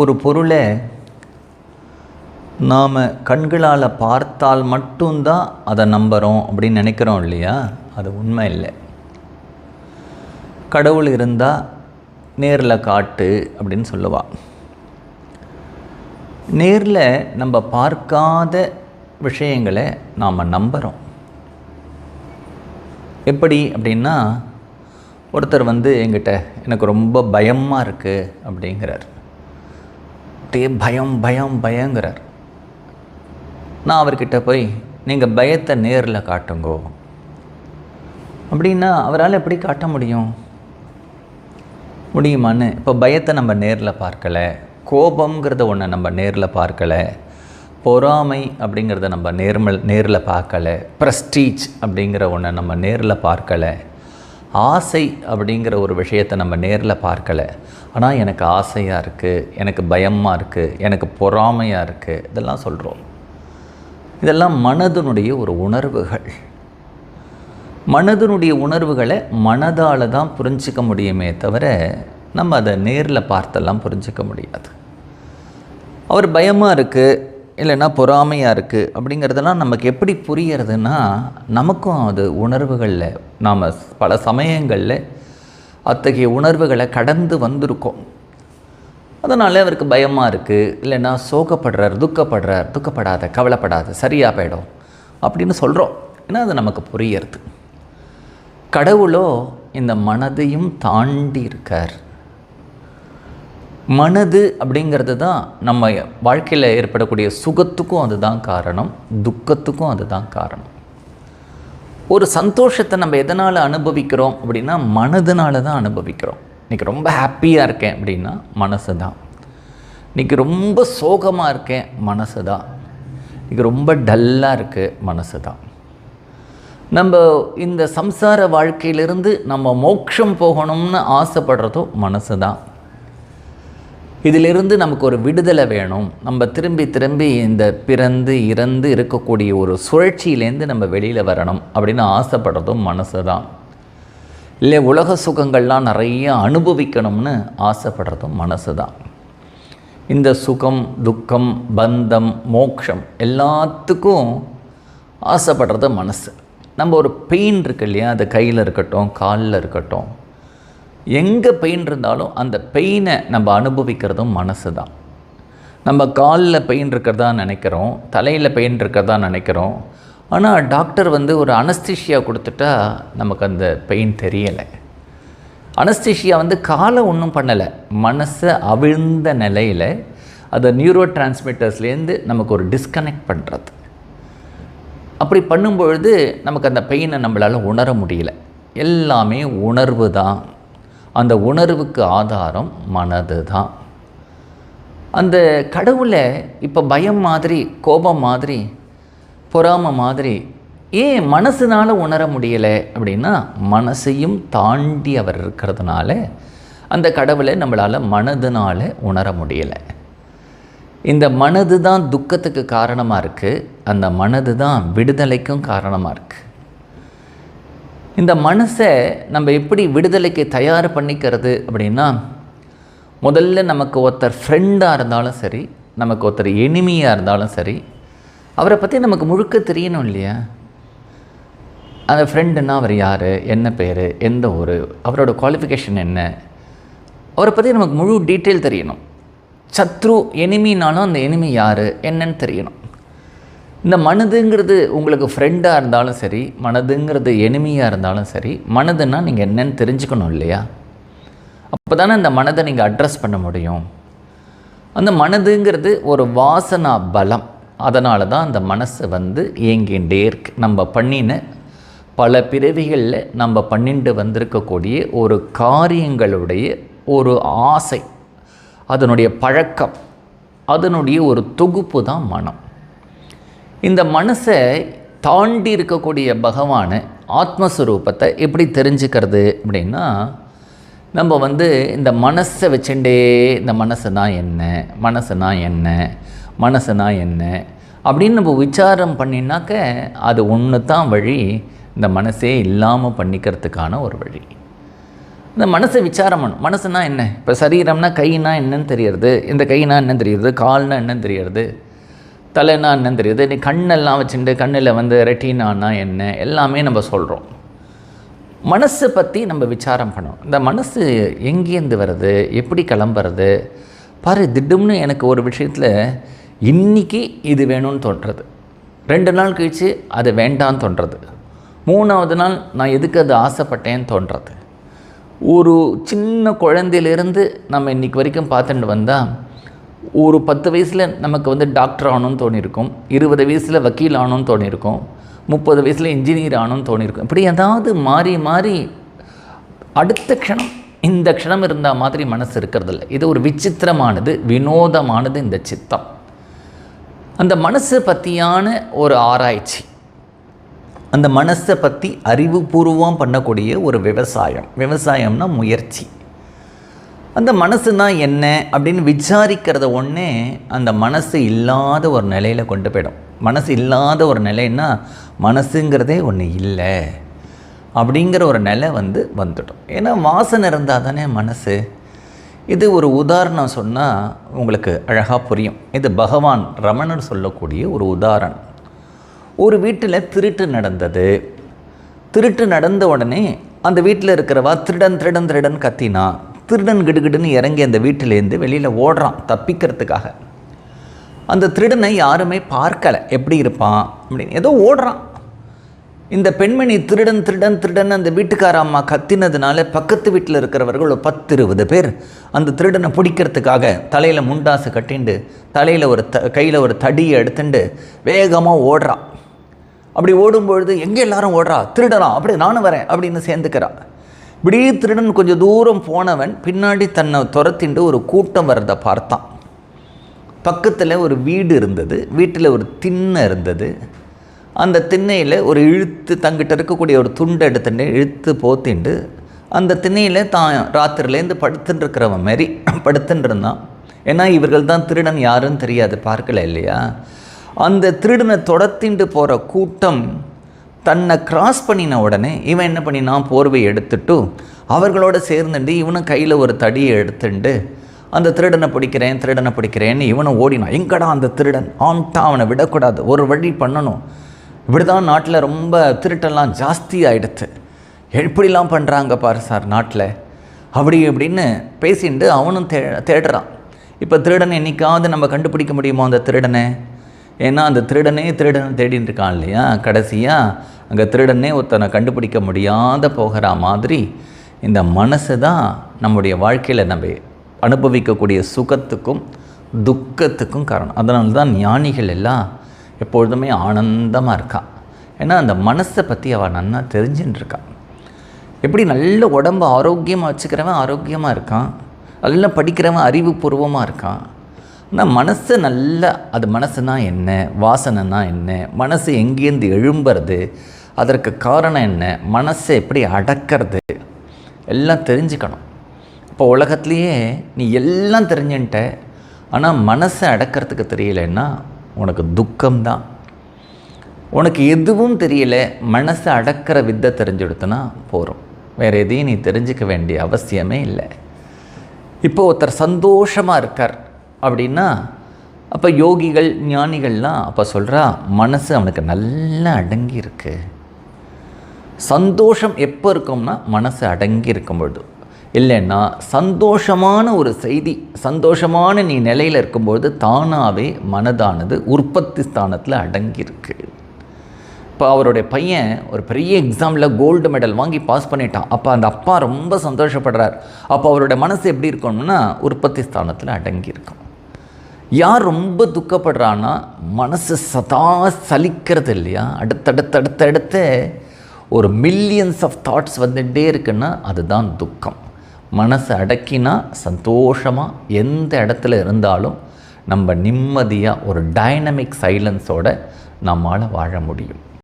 ஒரு பொருளை நாம் கண்களால் பார்த்தால் மட்டும்தான் அதை நம்புகிறோம் அப்படின்னு நினைக்கிறோம் இல்லையா? அது உண்மை இல்லை. கடவுள் இருந்தால் நேரில் காட்டு அப்படின்னு சொல்லுவாள் நேரில் நம்ம பார்க்காத விஷயங்களை நாம் நம்புகிறோம் எப்படி அப்படின்னா ஒருத்தர் வந்து எங்கிட்ட எனக்கு ரொம்ப பயமாக இருக்குது அப்படிங்கிறார். அப்படியே பயம் பயம் பயங்கிறார் நான் அவர்கிட்ட போய் நீங்கள் பயத்தை நேரில் காட்டுங்கோ. அப்படின்னா அவரால் எப்படி காட்ட முடியும்? முடியுமான்னு இப்போ பயத்தை நம்ம நேரில் பார்க்கலை கோபங்கிறத ஒன்று நம்ம நேரில் பார்க்கலை பொறாமை அப்படிங்கிறத நம்ம நேர்மல் நேரில் பார்க்கலை ப்ரெஸ்டீஜ் அப்படிங்கிற ஒன்றை நம்ம நேரில் பார்க்கலை ஆசை அப்படிங்கிற ஒரு விஷயத்தை நம்ம நேரில் பார்க்கலை. ஆனால் எனக்கு ஆசையாக இருக்குது எனக்கு பயமாக இருக்குது எனக்கு பொறாமையாக இருக்குது இதெல்லாம் சொல்கிறோம் இதெல்லாம் மனதினுடைய ஒரு உணர்வுகள். மனதினுடைய உணர்வுகளை மனதால் தான் புரிஞ்சிக்க முடியுமே தவிர நம்ம அதை நேரில் பார்த்தெல்லாம் புரிஞ்சிக்க முடியாது. அவர் பயமாக இருக்குது இல்லைன்னா பொறாமையாக இருக்குது அப்படிங்கிறதெல்லாம் நமக்கு எப்படி புரியறதுன்னா நமக்கும் அது உணர்வுகளில் நாம் பல சமயங்களில் அத்தகைய உணர்வுகளை கடந்து வந்திருக்கோம். அதனால் அவருக்கு பயமாக இருக்குது இல்லைன்னா சோகப்படுறார் துக்கப்படுறார் துக்கப்படாத கவலைப்படாத சரியாக போயிடும் அப்படின்னு சொல்கிறோம் ஏன்னா அது நமக்கு புரியறது. கடவுளோ இந்த மனதையும் தாண்டி இருக்கார். மனது அப்படிங்கிறது தான் நம்ம வாழ்க்கையில் ஏற்படக்கூடிய சுகத்துக்கும் அதுதான் காரணம் துக்கத்துக்கும் அதுதான் காரணம். ஒரு சந்தோஷத்தை நம்ம எதனால் அனுபவிக்கிறோம் அப்படின்னா மனதுனால தான் அனுபவிக்கிறோம். இன்றைக்கி ரொம்ப ஹாப்பியாக இருக்கேன் அப்படின்னா மனசு தான். இன்றைக்கி ரொம்ப சோகமாக இருக்கேன் மனசு தான். இன்றைக்கி ரொம்ப டல்லாக இருக்குது மனசு தான். நம்ம இந்த சம்சார வாழ்க்கையிலிருந்து நம்ம மோட்சம் போகணும்னு ஆசைப்படுறதும் மனசு தான். இதிலிருந்து நமக்கு ஒரு விடுதலை வேணும். நம்ம திரும்பி திரும்பி இந்த பிறந்து இறந்து இருக்கக்கூடிய ஒரு சுழற்சியிலேருந்து நம்ம வெளியில் வரணும் அப்படின்னு ஆசைப்படுறதும் மனசு தான் இல்லை உலக சுகங்கள்லாம் நிறைய அனுபவிக்கணும்னு ஆசைப்படுறதும் மனசு தான் இந்த சுகம் துக்கம் பந்தம் மோக்ஷம் எல்லாத்துக்கும் ஆசைப்படுறது மனசு. நம்ம ஒரு பெயின் இருக்கு இல்லையா? அது கையில் இருக்கட்டும் காலில் இருக்கட்டும். எங்கே பெயின் இருந்தாலும் அந்த பெயினை நம்ம அனுபவிக்கிறதும் மனசு தான் நம்ம காலில் பெயின் இருக்கிறதா நினைக்கிறோம் தலையில் பெயின் இருக்கிறதா நினைக்கிறோம். ஆனால் டாக்டர் வந்து ஒரு அனஸ்திஷியா கொடுத்துட்டா நமக்கு அந்த பெயின் தெரியலை. அனஸ்திஷியா வந்து காலை ஒன்றும் பண்ணலை மனசை அவிழ்ந்த நிலையில் அதை நியூரோ டிரான்ஸ்மிட்டர்ஸ்லேருந்து நமக்கு ஒரு டிஸ்கனெக்ட் பண்ணுறது அப்படி பண்ணும்பொழுது நமக்கு அந்த பெயினை நம்மளால் உணர முடியல. எல்லாமே உணர்வு தான் அந்த உணர்வுக்கு ஆதாரம் மனது தான் அந்த கடவுளை இப்போ பயம் மாதிரி கோபம் மாதிரி பொறாமை மாதிரி ஏன் மனசுனால் உணர முடியலை அப்படின்னா மனசையும் தாண்டி அவர் இருக்கிறதுனால அந்த கடவுளை நம்மளால் மனதுனால் உணர முடியலை. இந்த மனது தான் துக்கத்துக்கு காரணமாக இருக்குது அந்த மனது தான் விடுதலைக்கும் காரணமாக இருக்குது இந்த மனசை நம்ம எப்படி விடுதலைக்கு தயார் பண்ணிக்கிறது அப்படின்னா முதல்ல நமக்கு ஒருத்தர் ஃப்ரெண்டாக இருந்தாலும் சரி நமக்கு ஒருத்தர் எனிமியாக இருந்தாலும் சரி அவரை பற்றி நமக்கு முழுக்க தெரியணும் இல்லையா? அந்த ஃப்ரெண்டுன்னா அவர் யார் என்ன பேர் எந்த ஊர் அவரோட குவாலிஃபிகேஷன் என்ன அவரை பற்றி நமக்கு முழு டீட்டெயில் தெரியணும். சத்ரு எனிமினாலும் அந்த எனிமி யார் என்னன்னு தெரியணும். இந்த மனதுங்கிறது உங்களுக்கு ஃப்ரெண்டாக இருந்தாலும் சரி மனதுங்கிறது எனிமையாக இருந்தாலும் சரி மனதுன்னா நீங்கள் என்னன்னு தெரிஞ்சுக்கணும் இல்லையா? அப்போ தானே அந்த மனதை நீங்கள் அட்ரஸ் பண்ண முடியும். அந்த மனதுங்கிறது ஒரு வாசனா பலம். அதனால தான் அந்த மனசு வந்து இயங்கின்றே இருக்கு. நம்ம பண்ணின பல பிறவிகளில் நம்ம பண்ணிட்டு வந்திருக்கக்கூடிய ஒரு காரியங்களுடைய ஒரு ஆசை அதனுடைய பழக்கம் அதனுடைய ஒரு தொகுப்பு தான் மனம். இந்த மனசை தாண்டி இருக்கக்கூடிய பகவானை ஆத்மஸ்வரூபத்தை எப்படி தெரிஞ்சுக்கிறது அப்படின்னா நம்ம வந்து இந்த மனசை வச்சுட்டே இந்த மனசுனா என்ன மனசுனா என்ன மனசுனா என்ன அப்படின்னு நம்ம விசாரம் பண்ணினாக்க அது ஒன்று தான் வழி இந்த மனசே இல்லாமல் பண்ணிக்கிறதுக்கான ஒரு வழி. இந்த மனசை விசாரம் பண்ணும் மனசுனா என்ன? இப்போ சரீரம்னா கைனா என்னன்னு தெரியறது இந்த கைனா என்னன்னு தெரியுது கால்னா என்னன்னு தெரியறது தலைனா என்னன்னு தெரியுது? நீ கண்ணெல்லாம் வச்சுட்டு கண்ணில் வந்து ரெட்டினானா என்ன? எல்லாமே நம்ம சொல்கிறோம் மனசை பற்றி நம்ம விசாரம் பண்ணோம் இந்த மனசு எங்கேருந்து வருது? எப்படி கிளம்புறது? பாரு திடும்னு எனக்கு ஒரு விஷயத்தில் இன்னைக்கு இது வேணும்னு தோன்றது. ரெண்டு நாள் கழித்து அது வேண்டான்னு தோன்றது. மூணாவது நாள் நான் எதுக்கு அது ஆசைப்பட்டேன்னு தோன்றது. ஒரு சின்ன குழந்தையிலேருந்து நம்ம இன்னைக்கு வரைக்கும் பார்த்துட்டு வந்தால் ஒரு பத்து வயசில் நமக்கு வந்து டாக்டர் ஆகணும்னு தோணியிருக்கும் இருபது வயசில் வக்கீல் ஆகணும்னு தோணியிருக்கும் முப்பது வயசில் இன்ஜினியர் ஆகணும்னு தோணியிருக்கும் இப்படி ஏதாவது மாறி மாறி அடுத்த க்ஷணம் இந்த க்ஷணம் இருந்தால் மாதிரி மனசு இருக்கிறதில்ல. இது ஒரு விசித்திரமானது வினோதமானது இந்த சித்தம். அந்த மனசு பற்றியான ஒரு ஆராய்ச்சி அந்த மனசை பற்றி அறிவுபூர்வம் பண்ணக்கூடிய ஒரு விவசாயம். விவசாயம்னா முயற்சி. அந்த மனசுனா என்ன அப்படின்னு விசாரிக்கிறத ஒன்றே அந்த மனசு இல்லாத ஒரு நிலையில் கொண்டு போயிடும். மனசு இல்லாத ஒரு நிலைன்னா மனசுங்கிறதே ஒன்று இல்லை அப்படிங்கிற ஒரு நிலை வந்து வந்துடும். ஏன்னா வாசனை இருந்தால் தானே மனசு. இது ஒரு உதாரணம் சொன்னால் உங்களுக்கு அழகாக புரியும். இது பகவான் ரமணர் சொல்லக்கூடிய ஒரு உதாரணம். ஒரு வீட்டில் திருட்டு நடந்தது. திருட்டு நடந்த உடனே அந்த வீட்டில் இருக்கிறவா திருடன் திருடன் திருடன் கத்தினா. திருடன் கிடுகிடுன்னு இறங்கி அந்த வீட்டிலேருந்து வெளியில் ஓடுறான் தப்பிக்கிறதுக்காக. அந்த திருடனை யாருமே பார்க்கலை. எப்படி இருப்பான்? அப்படின்னு ஏதோ ஓடுறான். இந்த பெண்மணி திருடன் திருடன் திருடன் அந்த வீட்டுக்கார அம்மா கத்தினதுனால பக்கத்து வீட்டில் இருக்கிறவர்கள் ஒரு பத்து இருபது பேர் அந்த திருடனை பிடிக்கிறதுக்காக தலையில் முண்டாசு கட்டிண்டு தலையில் ஒரு த கையில் ஒரு தடியை எடுத்துட்டு வேகமாக ஓடுறான். அப்படி ஓடும்பொழுது எங்கே எல்லாரும் ஓடுறா? திருடலாம் அப்படி நானும் வரேன். அப்படின்னு சேர்ந்துக்கிறா. இப்படி திருடன் கொஞ்சம் தூரம் போனவன் பின்னாடி தன்னை துரத்திண்டு ஒரு கூட்டம் வர்றதை பார்த்தான். பக்கத்தில் ஒரு வீடு இருந்தது வீட்டில் ஒரு திண்ணை இருந்தது. அந்த திண்ணையில் ஒரு இழுத்து தங்கிட்ட இருக்கக்கூடிய ஒரு துண்டை எடுத்துட்டு இழுத்து போத்திண்டு அந்த திண்ணையில் தான் ராத்திரிலேருந்து படுத்துட்டு இருக்கிறவன் மாரி படுத்துட்டு இருந்தான் ஏன்னா இவர்கள் தான் திருடன் யாருன்னு தெரியாது பார்க்கல இல்லையா? அந்த திருடனை தொடர்த்திண்டு போகிற கூட்டம் தன்னை கிராஸ் பண்ணின உடனே இவன் என்ன பண்ணினான் போர்வை எடுத்துட்டு அவர்களோட சேர்ந்துட்டு இவனும் கையில் ஒரு தடியை எடுத்துண்டு அந்த திருடனை பிடிக்கிறேன் திருடனை பிடிக்கிறேன்னு இவனும் ஓடினான். எங்கடா அந்த திருடன்? ஆன்ட்டா அவனை விடக்கூடாது. ஒரு வழி பண்ணணும். இப்படி தான் நாட்டில் ரொம்ப திருட்டெல்லாம் ஜாஸ்தி ஆகிடுத்து எப்படிலாம் பண்ணுறாங்க பாரு சார் நாட்டில். அப்படி இப்படின்னு பேசிட்டு அவனும் தே தேடுறான். இப்போ திருடனை என்னைக்காவது நம்ம கண்டுபிடிக்க முடியுமோ அந்த திருடனை? ஏன்னா அந்த திருடனே திருடனை தேடின்னு இருக்கான் இல்லையா? கடைசியாக அங்கே திருடனே ஒருத்தனை கண்டுபிடிக்க முடியாத போகிற மாதிரி இந்த மனசு தான் நம்முடைய வாழ்க்கையில் நம்ம அனுபவிக்கக்கூடிய சுகத்துக்கும் துக்கத்துக்கும் காரணம். அதனால தான் ஞானிகள் எல்லாம் எப்பொழுதுமே ஆனந்தமாக இருக்கான் ஏன்னா அந்த மனசை பற்றி அவள் நன்னா தெரிஞ்சுன்னு இருக்கான் எப்படி நல்ல உடம்பு ஆரோக்கியமாக வச்சுக்கிறவன் ஆரோக்கியமாக இருக்கான்? நல்லா படிக்கிறவன் அறிவுபூர்வமாக இருக்கான்? நான் மனசு நல்ல அது மனசுனா என்ன? வாசனைனா என்ன? மனசு எங்கேருந்து எழும்புறது? அதற்கு காரணம் என்ன? மனசை எப்படி அடக்கிறது? எல்லாம் தெரிஞ்சுக்கணும். இப்போ உலகத்துலேயே நீ எல்லாம் தெரிஞ்சுன்ட்ட ஆனால் மனசை அடக்கிறதுக்கு தெரியலைன்னா உனக்கு துக்கம்தான். உனக்கு எதுவும் தெரியல மனசை அடக்கிற வித்தை தெரிஞ்சுடுத்துனா போகிறோம் வேறு எதையும் நீ தெரிஞ்சிக்க வேண்டிய அவசியமே இல்லை. இப்போ ஒருத்தர் சந்தோஷமாக இருக்கார். அப்படின்னா அப்போ யோகிகள் ஞானிகள்லாம் அப்போ சொல்கிறா மனசு அவனுக்கு நல்லா அடங்கி இருக்கு சந்தோஷம் எப்போ இருக்கும்னா மனசு அடங்கி இருக்கும் பொழுது இல்லைன்னா சந்தோஷமான ஒரு செய்தி சந்தோஷமான நீ நிலையில் இருக்கும்பொழுது தானாகவே மனதானது உற்பத்தி ஸ்தானத்தில் அடங்கியிருக்கு. இப்போ அவருடைய பையன் ஒரு பெரிய எக்ஸாமில் கோல்டு மெடல் வாங்கி பாஸ் பண்ணிட்டான். அப்போ அந்த அப்பா ரொம்ப சந்தோஷப்படுறார். அப்போ அவருடைய மனசு எப்படி இருக்கணும்னா உற்பத்தி ஸ்தானத்தில் அடங்கியிருக்கும். யார் ரொம்ப துக்கப்படுறான்னா மனசு சதா சலிக்கிறது இல்லையா? அடுத்தடுத்து அடுத்தடுத்து ஒரு மில்லியன்ஸ் ஆஃப் தாட்ஸ் வந்துகிட்டே இருக்குன்னா அதுதான் துக்கம். மனசை அடக்கினா சந்தோஷமாக எந்த இடத்துல இருந்தாலும் நம்ம நிம்மதியாக ஒரு டைனமிக் சைலன்ஸோட நம்மால் வாழ முடியும்.